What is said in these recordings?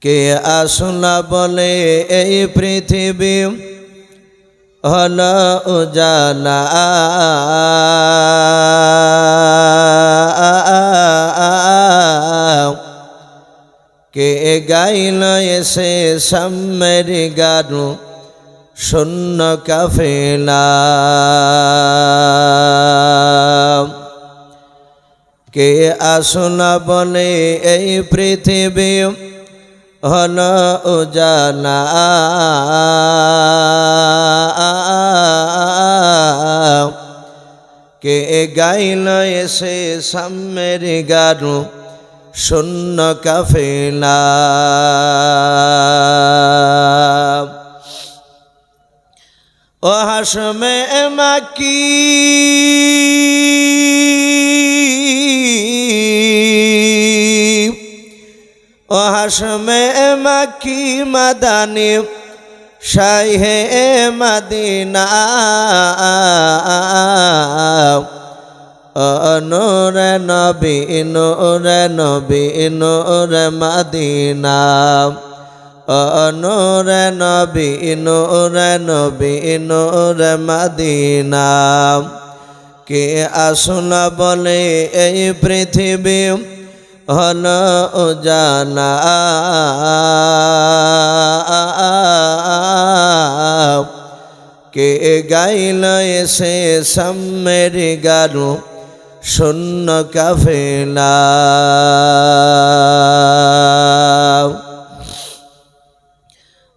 কে আসনা বলে এই পৃথিবী? হল উজালা। কে গাইল এসে সাম্যের গানু? শূন্য কাফেলা। কে আসনা বলে এই পৃথিবী? হল উজালা কে গাইল এসে সাম্যের গানু শূন্য কাফেলা। ও হাসমে মাকি। ও হাসমে মাকি মাদানি শাহে মদিনা। নূর নবী নূর নবী, নূর মদিনা। নূর নবী নূর নবী, নূর মদিনা। কে আসুন বলে এই পৃথিবী? হল জানা কে গাইল এসে সাম্যের গানু শূন্য কাফেলা।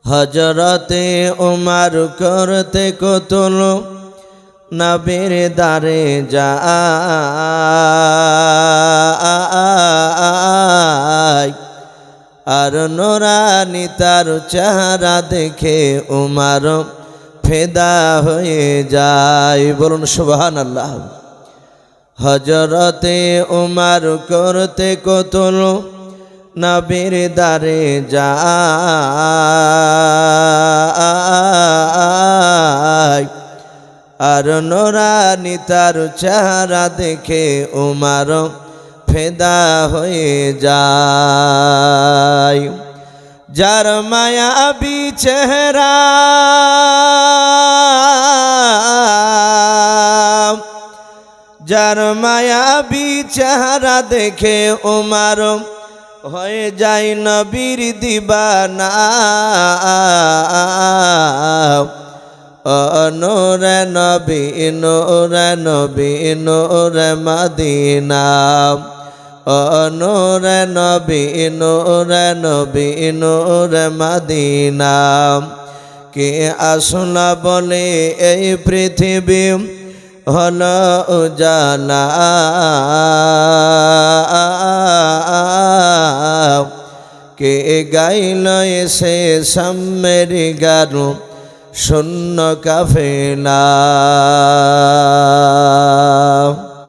হজরতে উমার করতে কতল, নবীর দারে যা আর নোরানি তার চেহারা দেখে উমার ফেদা হয়ে যায়। বলুন সুবহান আল্লাহ হজরতে উমার করতে কতল নবীর দারে যা আর নোরানি তার চেহারা দেখে উমার ফেদা হয়ে যায়। যার মায়াবি চেহারা, যার মায়াবি চেহারা দেখে উমার হয়ে যায় নবীর দিবানা। নোর নবী নোর নবী, নোর মদিনা। নোর নবী নোর নবী, নোর মদিনা। কে আসনা বলে এই পৃথিবী হল উজালা। কে গাইল এসে সাম্যের গানু শূন্য কাফেলা।